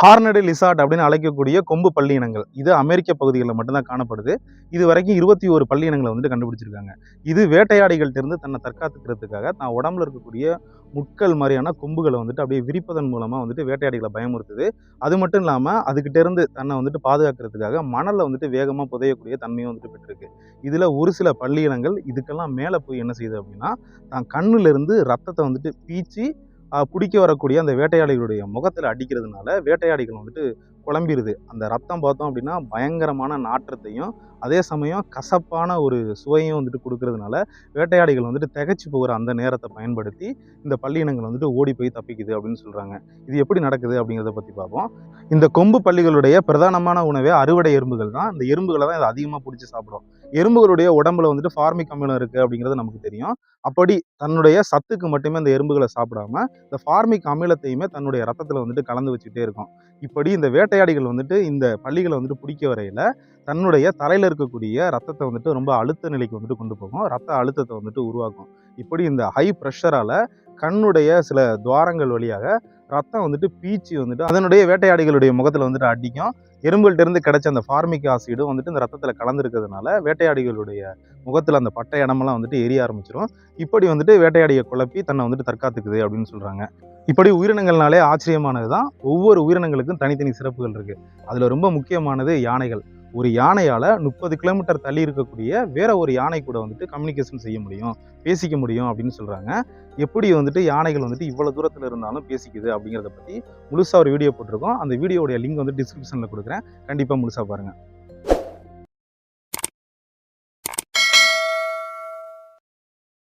ஹார்னடு lizard அப்படின்னு அழைக்கக்கூடிய கொம்பு பள்ளி இனங்கள். இது அமெரிக்க பகுதிகளில் மட்டும்தான் காணப்படுது. இது வரைக்கும் இருபத்தி ஒரு பள்ளி இனங்களை வந்துட்டு கண்டுபிடிச்சிருக்காங்க. இது வேட்டையாடிகள்ட்ட இருந்து தன்னை தற்காத்துக்கிறதுக்காக தான் உடம்புல இருக்கக்கூடிய முட்கள் மாதிரியான கொம்புகளை வந்துட்டு அப்படியே விரிப்பதன் மூலமாக வந்துட்டு வேட்டையாடிகளை பயமுறுத்துது. அது மட்டும் இல்லாமல் அதுக்கிட்டேருந்து தன்னை வந்துட்டு பாதுகாக்கிறதுக்காக மணலில் வந்துட்டு வேகமாக புதையக்கூடிய தன்மையும் வந்துட்டு பெற்றிருக்கு. இதில் ஒரு சில பள்ளி இனங்கள் இதுக்கெல்லாம் மேலே போய் என்ன செய்யுது அப்படின்னா தான் கண்ணுலேருந்து ரத்தத்தை வந்துட்டு பீச்சி பிடிக்க வரக்கூடிய அந்த வேட்டையாடிகளுடைய முகத்தில் அடிக்கிறதுனால வேட்டையாடிகள் வந்துட்டு குழம்பிடுது அந்த ரத்தம் பார்த்தோம் அப்படின்னா பயங்கரமான நாற்றத்தையும் அதே சமயம் கசப்பான ஒரு சுவையும் வந்துட்டு கொடுக்கறதுனால வேட்டையாடிகள் வந்துட்டு திகைச்சு போகிற அந்த நேரத்தை பயன்படுத்தி இந்த பள்ளி வந்துட்டு ஓடி போய் தப்பிக்குது அப்படின்னு சொல்கிறாங்க இது எப்படி நடக்குது அப்படிங்கிறத பற்றி பார்ப்போம். இந்த கொம்பு பள்ளிகளுடைய பிரதானமான உணவே அறுவடை எறும்புகள் தான். இந்த எறும்புகளை தான் இதை அதிகமாக பிடிச்சி சாப்பிடும் எறும்புகளுடைய உடம்புல வந்துட்டு ஃபார்மிக் அமிலம் இருக்குது அப்படிங்கிறது நமக்கு தெரியும். அப்படி தன்னுடைய சத்துக்கு மட்டுமே அந்த எறும்புகளை சாப்பிடாம இந்த ஃபார்மிக் அமிலத்தையுமே தன்னுடைய ரத்தத்தில் வந்துட்டு கலந்து வச்சுக்கிட்டே இருக்கும். இப்படி இந்த வேட்டை வேட்டையாடிகள் வந்துட்டு இந்த பள்ளிகளை வந்துட்டு பிடிக்க வரையில் தன்னுடைய தலையில் இருக்கக்கூடிய ரத்தத்தை வந்துட்டு ரொம்ப அழுத்த நிலைக்கு வந்துட்டு கொண்டு போகும். ரத்த அழுத்தத்தை வந்துட்டு உருவாக்கும். இப்படி இந்த ஹை ப்ரெஷரால் கண்ணுடைய சில துவாரங்கள் வழியாக ரத்தம் வந்துட்டு பீச்சி வந்துட்டு அதனுடைய வேட்டையாடிகளுடைய முகத்தில் வந்துட்டு அடிக்கும். எறும்புகள்ட்ட இருந்து கிடைச்ச அந்த ஃபார்மிக் ஆசிடும் வந்துட்டு இந்த ரத்தத்தில் கலந்துருக்கிறதுனால வேட்டையாடிகளுடைய முகத்தில் அந்த பட்டை இடமெல்லாம் வந்துட்டு எரிய ஆரம்பிச்சிடும் இப்படி வந்துட்டு வேட்டையாடியை குழப்பி தன்னை வந்துட்டு தற்காத்துக்குது அப்படின்னு சொல்கிறாங்க இப்படி உயிரினங்கள்னாலே ஆச்சரியமானது தான் ஒவ்வொரு உயிரினங்களுக்கும் தனித்தனி சிறப்புகள் இருக்குது அதில் ரொம்ப முக்கியமானது யானைகள். ஒரு யானையால் முப்பது கிலோமீட்டர் தள்ளி இருக்கக்கூடிய வேற ஒரு யானை கூட வந்துட்டு கம்யூனிகேஷன் செய்ய முடியும் பேசிக்க முடியும் அப்படின்னு சொல்கிறாங்க எப்படி வந்துட்டு யானைகள் வந்துட்டு இவ்வளோ தூரத்தில் இருந்தாலும் பேசிக்குது அப்படிங்கிறத பற்றி முழுசாக ஒரு வீடியோ போட்டிருக்கோம். அந்த வீடியோடைய லிங்க் வந்து டிஸ்கிரிப்ஷனில் கொடுக்குறேன். கண்டிப்பாக முழுசாக பாருங்கள்